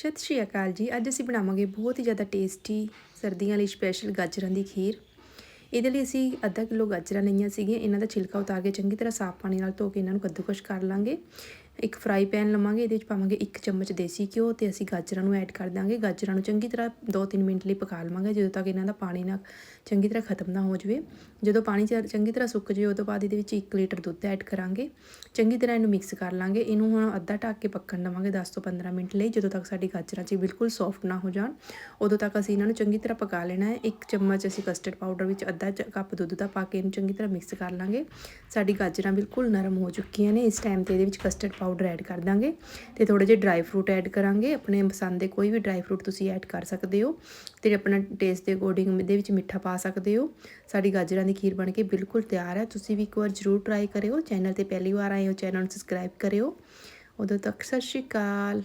ਸਤਿ ਸ਼੍ਰੀ ਅਕਾਲ ਜੀ। ਅੱਜ ਅਸੀਂ ਬਣਾਵਾਂਗੇ ਬਹੁਤ ਹੀ ਜ਼ਿਆਦਾ ਟੇਸਟੀ ਸਰਦੀਆਂ ਲਈ ਸਪੈਸ਼ਲ ਗਾਜਰਾਂ ਦੀ ਖੀਰ। ਇਹਦੇ ਲਈ ਅਸੀਂ ਅੱਧਾ ਕਿਲੋ ਗਾਜਰਾਂ ਲਈਆਂ ਸੀਗੀਆਂ। ਇਹਨਾਂ ਦਾ ਛਿਲਕਾ ਉਤਾਰ ਕੇ ਚੰਗੀ ਤਰ੍ਹਾਂ ਸਾਫ਼ ਪਾਣੀ ਨਾਲ ਧੋ ਕੇ ਇਹਨਾਂ ਨੂੰ ਕੱਦੂਕਸ਼ ਕਰ ਲਾਂਗੇ। ਇੱਕ ਫਰਾਈ ਪੈਨ ਲਵਾਂਗੇ, ਇਹਦੇ ਵਿੱਚ ਪਾਵਾਂਗੇ ਇੱਕ ਚਮਚ ਦੇਸੀ ਘਿਓ ਤੇ ਅਸੀਂ ਗਾਜਰਾਂ ਨੂੰ ਐਡ ਕਰ ਦਾਂਗੇ। ਗਾਜਰਾਂ ਨੂੰ ਚੰਗੀ ਤਰ੍ਹਾਂ 2-3 ਮਿੰਟ ਲਈ ਪਕਾ ਲਵਾਂਗੇ, ਜਦੋਂ ਤੱਕ ਇਹਨਾਂ ਦਾ ਪਾਣੀ ਨਾ ਚੰਗੀ ਤਰ੍ਹਾਂ ਖਤਮ ਨਾ ਹੋ ਜਾਵੇ। ਜਦੋਂ ਪਾਣੀ ਚ- ਚੰਗੀ ਤਰ੍ਹਾਂ ਸੁੱਕ ਜਾਵੇ, ਉਦੋਂ ਬਾਅਦ ਇਹਦੇ ਵਿੱਚ 1 ਲੀਟਰ ਦੁੱਧ ਐਡ ਕਰਾਂਗੇ। ਚੰਗੀ ਤਰ੍ਹਾਂ ਇਹਨੂੰ ਮਿਕਸ ਕਰ ਲਾਂਗੇ। ਇਹਨੂੰ ਹੁਣ ਅੱਧਾ ਢੱਕ ਕੇ ਪੱਕਣ ਦੇਵਾਂਗੇ 10 ਤੋਂ 15 ਮਿੰਟ ਲਈ, ਜਦੋਂ ਤੱਕ ਸਾਡੀ ਗਾਜਰਾਂ ਚ ਬਿਲਕੁਲ ਸੌਫਟ ਨਾ ਹੋ ਜਾਣ। ਉਦੋਂ ਤੱਕ ਅਸੀਂ ਇਹਨਾਂ ਨੂੰ ਚੰਗੀ ਤਰ੍ਹਾਂ ਪਕਾ ਲੈਣਾ ਹੈ। ਇੱਕ ਚਮਚ ਅਸੀਂ ਕਸਟਰਡ ਪਾਊਡਰ ਵਿੱਚ ਅੱਧਾ ਚ- ਕੱਪ ਦੁੱਧ ਦਾ ਪਾ ਕੇ ਇਹਨੂੰ ਚੰਗੀ ਤਰ੍ਹਾਂ ਮਿਕਸ ਕਰ ਲਾਂਗੇ। ਸਾਡੀ ਗਾਜਰਾਂ ਬਿਲਕੁਲ ਨਰਮ ਹੋ ਚੁੱਕੀਆਂ ਨੇ। ਇਸ ਟਾਈਮ ਤੇ ਇਹਦੇ ਵਿੱਚ ਕਸਟਰਡ ਪਾਊਡਰ ਪਾਊਡਰ ਐਡ ਕਰ ਦਾਂਗੇ ਤੇ ਥੋੜੇ ਜਿਹੇ ਡਰਾਈ ਫਰੂਟ ਐਡ ਕਰਾਂਗੇ। ਆਪਣੇ ਪਸੰਦ ਦੇ ਕੋਈ ਵੀ ਡਰਾਈ ਫਰੂਟ ਤੁਸੀਂ ਐਡ ਕਰ ਸਕਦੇ ਹੋ ਤੇ ਆਪਣਾ ਟੇਸਟ ਦੇ ਅਕੋਰਡਿੰਗ ਇਹਦੇ ਵਿੱਚ ਮਿੱਠਾ ਪਾ ਸਕਦੇ ਹੋ। ਸਾਡੀ ਗਾਜਰਾਂ ਦੀ ਖੀਰ ਬਣ ਕੇ ਬਿਲਕੁਲ ਤਿਆਰ ਹੈ। ਤੁਸੀਂ ਵੀ ਇੱਕ ਵਾਰ ਜ਼ਰੂਰ ਟਰਾਈ ਕਰਿਓ। ਚੈਨਲ ਤੇ ਪਹਿਲੀ ਵਾਰ ਆਏ ਹੋ ਚੈਨਲ ਨੂੰ ਸਬਸਕ੍ਰਾਈਬ ਕਰਿਓ। ਉਦੋਂ ਤੱਕ ਸਤਿ ਸ਼੍ਰੀ ਅਕਾਲ।